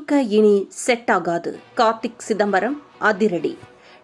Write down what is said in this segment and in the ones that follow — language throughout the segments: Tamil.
திமுக இனி செட் ஆகாது. கார்த்திக் சிதம்பரம் அதிரடி.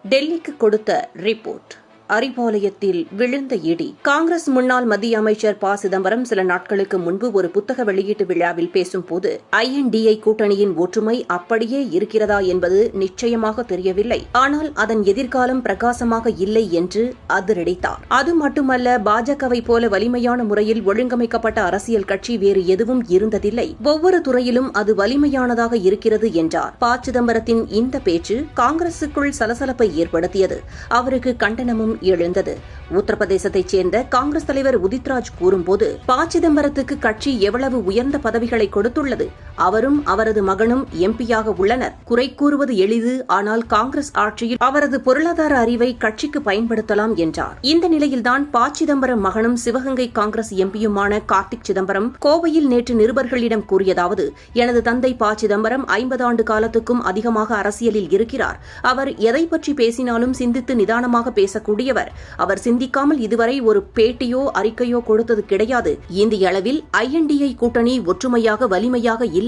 டெல்லிக்கு கொடுத்த ரிப்போர்ட் அறிவாலயத்தில் விழுந்த இடி. காங்கிரஸ் முன்னாள் மத்திய அமைச்சர் ப. சிதம்பரம் சில நாட்களுக்கு முன்பு ஒரு புத்தக வெளியீட்டு விழாவில் பேசும்போது ஐஎன்டிஐ கூட்டணியின் ஒற்றுமை அப்படியே இருக்கிறதா என்பது நிச்சயமாக தெரியவில்லை. ஆனால் அதன் எதிர்காலம் பிரகாசமாக இல்லை என்று அதிரடித்தார். அது மட்டுமல்ல பாஜகவை போல வலிமையான முறையில் ஒழுங்கமைக்கப்பட்ட அரசியல் கட்சி வேறு எதுவும் இருந்ததில்லை. ஒவ்வொரு துறையிலும் அது வலிமையானதாக இருக்கிறது என்றார். ப. சிதம்பரத்தின் இந்த பேச்சு காங்கிரசுக்குள் சலசலப்பை ஏற்படுத்தியது. அவருக்கு கண்டனமும் எழுந்தது. உத்தரப்பிரதேசத்தைச் சேர்ந்த காங்கிரஸ் தலைவர் உதித்ராஜ் கூறும்போது ப சிதம்பரத்துக்கு கட்சி எவ்வளவு உயர்ந்த பதவிகளை கொடுத்துள்ளது? அவரும் அவரது மகனும் எம்பியாக உள்ளனர். குறை கூறுவது எளிது ஆனால் காங்கிரஸ் ஆட்சியில் அவரது பொருளாதார அறிவை கட்சிக்கு பயன்படுத்தலாம் என்றார். இந்த நிலையில்தான் ப. சிதம்பரம் மகனும் சிவகங்கை காங்கிரஸ் எம்பியுமான கார்த்திக் சிதம்பரம் கோவையில் நேற்று நிருபர்களிடம் கூறியதாவது எனது தந்தை ப. சிதம்பரம் ஐம்பது ஆண்டு காலத்துக்கும் அதிகமாக அரசியலில் இருக்கிறார். அவர் எதை பற்றி பேசினாலும் சிந்தித்து நிதானமாக பேசக்கூடியவர். அவர் சிந்திக்காமல் இதுவரை ஒரு பேட்டியோ அறிக்கையோ கொடுத்தது கிடையாது. இந்திய அளவில் ஐஎன்டிஐ கூட்டணி ஒற்றுமையாக வலிமையாக இல்லை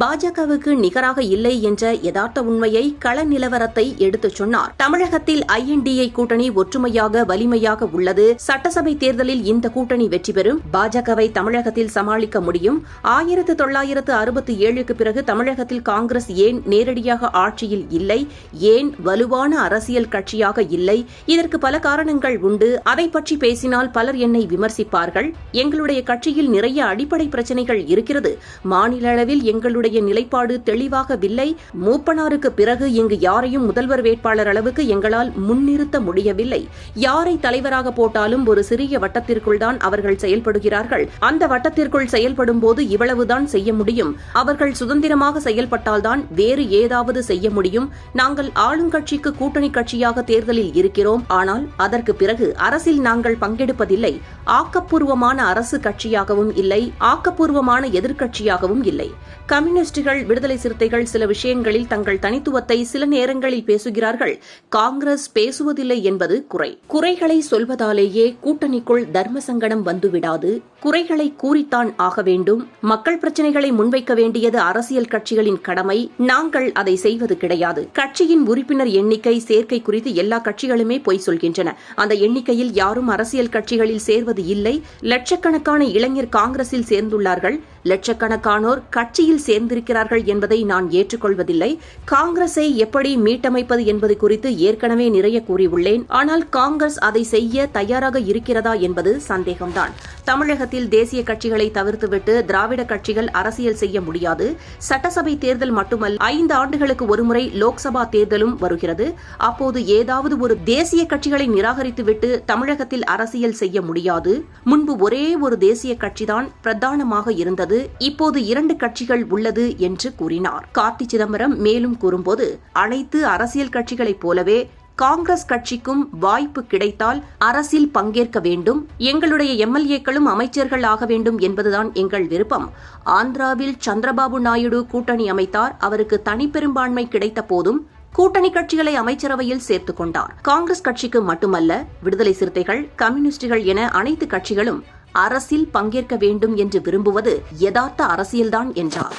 பாஜகவுக்கு நிகராக இல்லை என்ற யதார்த்த உண்மையை கள நிலவரத்தை எடுத்துச் சொன்னார். தமிழகத்தில் ஐஎன்டிஐ கூட்டணி ஒற்றுமையாக வலிமையாக உள்ளது. சட்டசபை தேர்தலில் இந்த கூட்டணி வெற்றி பெறும். பாஜகவை தமிழகத்தில் சமாளிக்க முடியும். ஆயிரத்து தொள்ளாயிரத்து அறுபத்தி ஏழுக்கு பிறகு தமிழகத்தில் காங்கிரஸ் ஏன் நேரடியாக ஆட்சியில் இல்லை? ஏன் வலுவான அரசியல் கட்சியாக இல்லை? இதற்கு பல காரணங்கள் உண்டு. அதை பற்றி பேசினால் பலர் என்னை விமர்சிப்பார்கள். எங்களுடைய கட்சியில் நிறைய அடிப்படை பிரச்சனைகள் இருக்கிறது. மாநில அளவில் எங்களுடைய நிலைப்பாடு தெளிவாகவில்லை. மூப்பனாருக்கு பிறகு இங்கு யாரையும் முதல்வர் வேட்பாளர் அளவுக்கு எங்களால் முன்னிறுத்த முடியவில்லை. யாரை தலைவராக போட்டாலும் ஒரு சிறிய வட்டத்திற்குள் தான் அவர்கள் செயல்படுகிறார்கள். அந்த வட்டத்திற்குள் செயல்படும் போது இவ்வளவுதான் செய்ய முடியும். அவர்கள் சுதந்திரமாக செயல்பட்டால்தான் வேறு ஏதாவது செய்ய முடியும். நாங்கள் ஆளுங்கட்சிக்கு கூட்டணி கட்சியாக தேர்தலில் இருக்கிறோம். ஆனால் அதற்கு பிறகு அரசில் நாங்கள் பங்கெடுப்பதில்லை. ஆக்கப்பூர்வமான அரசு கட்சியாகவும் இல்லை. ஆக்கப்பூர்வமான எதிர்க்கட்சியாகவும் இல்லை. கம்யூனிஸ்டுகள் விடுதலை சிறுத்தைகள் சில விஷயங்களில் தங்கள் தனித்துவத்தை சில நேரங்களில் பேசுகிறார்கள். காங்கிரஸ் பேசுவதில்லை என்பது குறை. குறைகளை சொல்வதாலேயே கூட்டணிக்குள் தர்ம சங்கடம் வந்துவிடாது. குறைகளை கூறித்தான் ஆக வேண்டும். மக்கள் பிரச்சனைகளை முன்வைக்க வேண்டியது அரசியல் கட்சிகளின் கடமை. நாங்கள் அதை செய்வது கிடையாது. கட்சியின் உறுப்பினர் எண்ணிக்கை சேர்க்கை குறித்து எல்லா கட்சிகளுமே பொய் சொல்கின்றன. அந்த எண்ணிக்கையில் யாரும் அரசியல் கட்சிகளில் சேர்வது இல்லை. லட்சக்கணக்கான இளைஞர் காங்கிரஸில் சேர்ந்துள்ளார்கள். லட்சக்கணக்கானோர் கட்சியில் சேர்ந்திருக்கிறார்கள் என்பதை நான் ஏற்றுக்கொள்வதில்லை. காங்கிரஸை எப்படி மீட்டமைப்பது என்பது குறித்து ஏற்கனவே நிறைய கூறியுள்ளேன். ஆனால் காங்கிரஸ் அதை செய்ய தயாராக இருக்கிறதா என்பது சந்தேகம்தான். தமிழகத்தில் தேசிய கட்சிகளை தவிர்த்துவிட்டு திராவிட கட்சிகள் அரசியல் செய்ய முடியாது. சட்டசபை தேர்தல் மட்டுமல்ல ஐந்து ஆண்டுகளுக்கு ஒருமுறை லோக்சபா தேர்தலும் வருகிறது. அப்போது ஏதாவது ஒரு தேசிய கட்சிகளை நிராகரித்துவிட்டு தமிழகத்தில் அரசியல் செய்ய முடியாது. முன்பு ஒரே ஒரு தேசிய கட்சிதான் பிரதானமாக இருந்தது. இப்போது இரண்டு கட்சிகள் உள்ளது என்று கூறினார். கார்த்தி சிதம்பரம் மேலும் கூறும்போது அனைத்து அரசியல் கட்சிகளைப் போலவே காங்கிரஸ் கட்சிக்கும் வாய்ப்பு கிடைத்தால் அரசில் பங்கேற்க வேண்டும் எங்களுடைய எம்எல்ஏக்களும் அமைச்சர்கள் ஆக வேண்டும் என்பதுதான் எங்கள் விருப்பம். ஆந்திராவில் சந்திரபாபு நாயுடு கூட்டணி அமைத்தார் அவருக்கு தனிப்பெரும்பான்மை கிடைத்த போதும் கூட்டணி கட்சிகளை அமைச்சரவையில் சேர்த்துக் கொண்டார். காங்கிரஸ் கட்சிக்கு மட்டுமல்ல விடுதலை சிறுத்தைகள் கம்யூனிஸ்டுகள் என அனைத்து கட்சிகளும் அரசில் பங்கேற்க வேண்டும் என்று விரும்புவது யதார்த்த அரசியல்தான் என்றார்.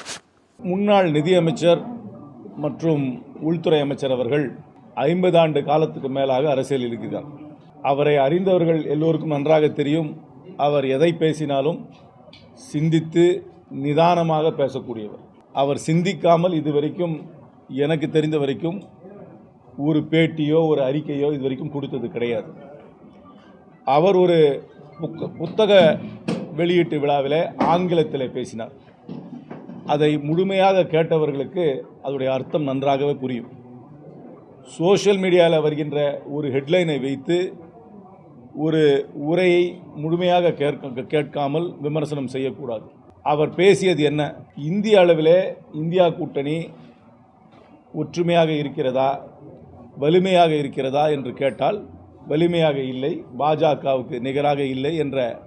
முன்னாள் நிதியமைச்சர் மற்றும் உள்துறை அமைச்சர் அவர்கள் ஐம்பது ஆண்டு காலத்துக்கு மேலாக அரசியல் இருக்கிறார். அவரை அறிந்தவர்கள் எல்லோருக்கும் நன்றாக தெரியும். அவர் எதை பேசினாலும் சிந்தித்து நிதானமாக பேசக்கூடியவர். அவர் சிந்திக்காமல் இதுவரைக்கும் எனக்கு தெரிந்த வரைக்கும் ஒரு பேட்டியோ ஒரு அறிக்கையோ இது வரைக்கும் கொடுத்தது கிடையாது. அவர் ஒரு புக்க- புத்தக வெளியீட்டு விழாவில் ஆங்கிலத்தில் பேசினார். அதை முழுமையாக கேட்டவர்களுக்கு அதோடைய அர்த்தம் நன்றாகவே புரியும். சோஷியல் மீடியாவில் வருகின்ற ஒரு ஹெட்லைனை வைத்து ஒரு உரையை முழுமையாக கேட்க கேட்காமல் விமர்சனம் செய்யக்கூடாது. அவர் பேசியது என்ன? இந்திய அளவிலே இந்தியா கூட்டணி ஒற்றுமையாக இருக்கிறதா? வலிமையாக இருக்கிறதா? என்று கேட்டால் வலிமையாக இல்லை பாஜகவுக்கு நிகராக இல்லை என்ற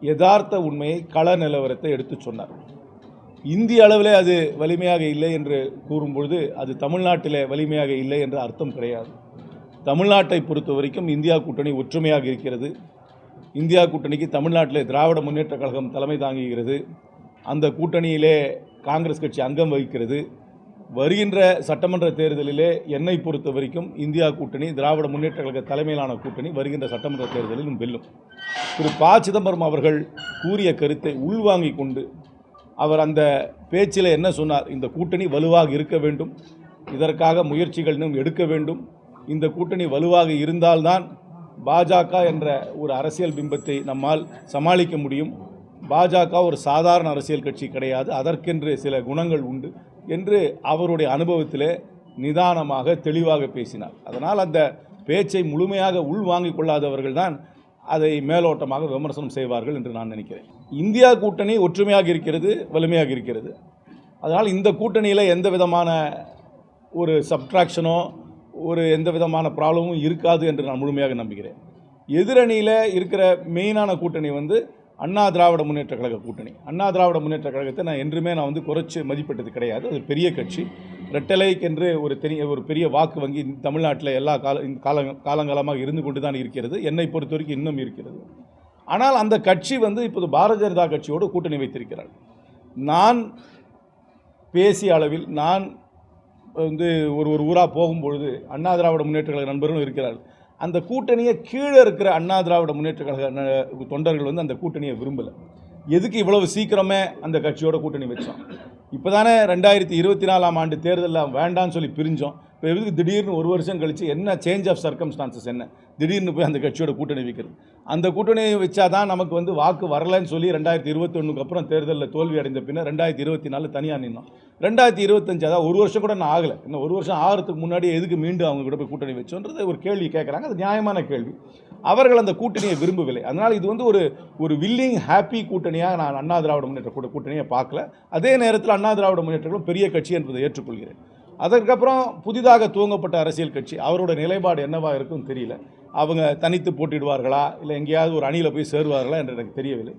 யதார்த்த உண்மையை கள நிலவரத்தை எடுத்துச் சொன்னார். இந்திய அளவிலே அது வலிமையாக இல்லை என்று கூறும்பொழுது அது தமிழ்நாட்டிலே வலிமையாக இல்லை என்ற அர்த்தம் கிடையாது. தமிழ்நாட்டை பொறுத்த வரைக்கும் இந்தியா கூட்டணி ஒற்றுமையாக இருக்கிறது. இந்தியா கூட்டணிக்கு தமிழ்நாட்டிலே திராவிட முன்னேற்றக் கழகம் தலைமை தாங்குகிறது. அந்த கூட்டணியிலே காங்கிரஸ் கட்சி அங்கம் வகிக்கிறது. வருகின்ற சட்டமன்ற தேர்தலிலே என்னை பொறுத்த வரைக்கும் இந்தியா கூட்டணி திராவிட முன்னேற்ற கழக தலைமையிலான கூட்டணி வருகின்ற சட்டமன்ற தேர்தலிலும் வெல்லும். திரு ப. சிதம்பரம் அவர்கள் கூறிய கருத்தை உள்வாங்கிக் கொண்டு அவர் அந்த பேச்சில் என்ன சொன்னார்? இந்த கூட்டணி வலுவாக இருக்க வேண்டும். இதற்காக முயற்சிகள் இன்னும் எடுக்க வேண்டும். இந்த கூட்டணி வலுவாக இருந்தால்தான் பாஜக என்ற ஒரு அரசியல் பிம்பத்தை நம்மால் சமாளிக்க முடியும். பாஜக ஒரு சாதாரண அரசியல் கட்சி கிடையாது. அதற்கென்று சில குணங்கள் உண்டு. என்று அவருடைய அனுபவத்திலே நிதானமாக தெளிவாக பேசினார். அதனால் அந்த பேச்சை முழுமையாக உள்வாங்கிக் கொள்ளாதவர்கள் தான் அதை மேலோட்டமாக விமர்சனம் செய்வார்கள் என்று நான் நினைக்கிறேன். இந்தியா கூட்டணி ஒற்றுமையாக இருக்கிறது வலிமையாக இருக்கிறது. அதனால் இந்த கூட்டணியில் எந்த விதமான ஒரு சப்ட்ராக்ஷனோ ஒரு எந்த விதமான ப்ராப்ளமும் இருக்காது என்று நான் முழுமையாக நம்புகிறேன். எதிரணியில் இருக்கிற மெயினான கூட்டணி வந்து அண்ணா திராவிட முன்னேற்ற கழக கூட்டணி. அண்ணா திராவிட முன்னேற்ற கழகத்தை நான் என்றுமே நான் வந்து குறைச்சி மதிப்பிட்டது கிடையாது. அது பெரிய கட்சி. ரெட்டலைக்கு என்று ஒரு தெரிய ஒரு பெரிய வாக்கு வங்கி தமிழ்நாட்டில் எல்லா கால காலங்க கால காலங்காலமாக இருந்து கொண்டு தான் இருக்கிறது. என்னை பொறுத்த வரைக்கும் இன்னும் இருக்கிறது. ஆனால் அந்த கட்சி வந்து இப்போது பாரதிய ஜனதா கட்சியோடு கூட்டணி வைத்திருக்கிறார். நான் பேசிய அளவில் நான் வந்து ஒரு ஒரு ஊராக போகும்பொழுது அண்ணா திராவிட முன்னேற்ற கழக நண்பர்களும் இருக்கிறார்கள். அந்த கூட்டணியை கீழே இருக்கிற அண்ணா திராவிட முன்னேற்ற கழக தொண்டர்கள் வந்து அந்த கூட்டணியை விரும்பலை. எதுக்கு இவ்வளவு சீக்கிரமே அந்த கட்சியோட கூட்டணி வச்சோம்? இப்போ தானே ரெண்டாயிரத்தி இருபத்தி நாலாம் ஆண்டு தேர்தலில் வேண்டான்னு சொல்லி பிரிஞ்சோம். இப்போ எதுக்கு திடீர்னு ஒரு வருஷம் கழித்து என்ன சேஞ்ச் ஆஃப் சர்க்கம்ஸ்டான்சஸ் என்ன? திடீர்னு போய் அந்த கட்சியோட கூட்டணி வைக்கிறது. அந்த கூட்டணியை வச்சா தான் நமக்கு வந்து வாக்கு வரலைன்னு சொல்லி ரெண்டாயிரத்தி இருபத்தொன்னுக்கு அப்புறம் தேர்தலில் தோல்வி அடைந்த பின்னர் ரெண்டாயிரத்தி இருபத்தி நாலு தனியாக நின்னோம். ரெண்டாயிரத்தி இருபத்தஞ்சு அதாவது ஒரு வருஷம் கூட நான் ஆகலை. இன்னும் ஒரு வருஷம் ஆகிறதுக்கு முன்னாடி எதுக்கு மீண்டும் அவங்க கூட போய் கூட்டணி வச்சோன்றது ஒரு கேள்வி கேட்குறாங்க அது நியாயமான கேள்வி. அவர்கள் அந்த கூட்டணியை விரும்பவில்லை. அதனால் இது வந்து ஒரு ஒரு வில்லிங் ஹாப்பி கூட்டணியாக நான் அண்ணா திராவிட முன்னேற்ற கூட கூட்டணியை பார்க்கல. அதே நேரத்தில் அண்ணா திராவிட முன்னேற்றங்களும் பெரிய கட்சி என்பதை ஏற்றுக்கொள்கிறேன். அதற்கப்புறம் புதிதாக துவங்கப்பட்ட அரசியல் கட்சி அவரோட நிலைப்பாடு என்னவா இருக்குன்னு தெரியல. அவங்க தனித்து போட்டிடுவார்களா? இல்லை எங்கேயாவது ஒரு அணியில் போய் சேருவார்களா என்று எனக்கு தெரியவில்லை.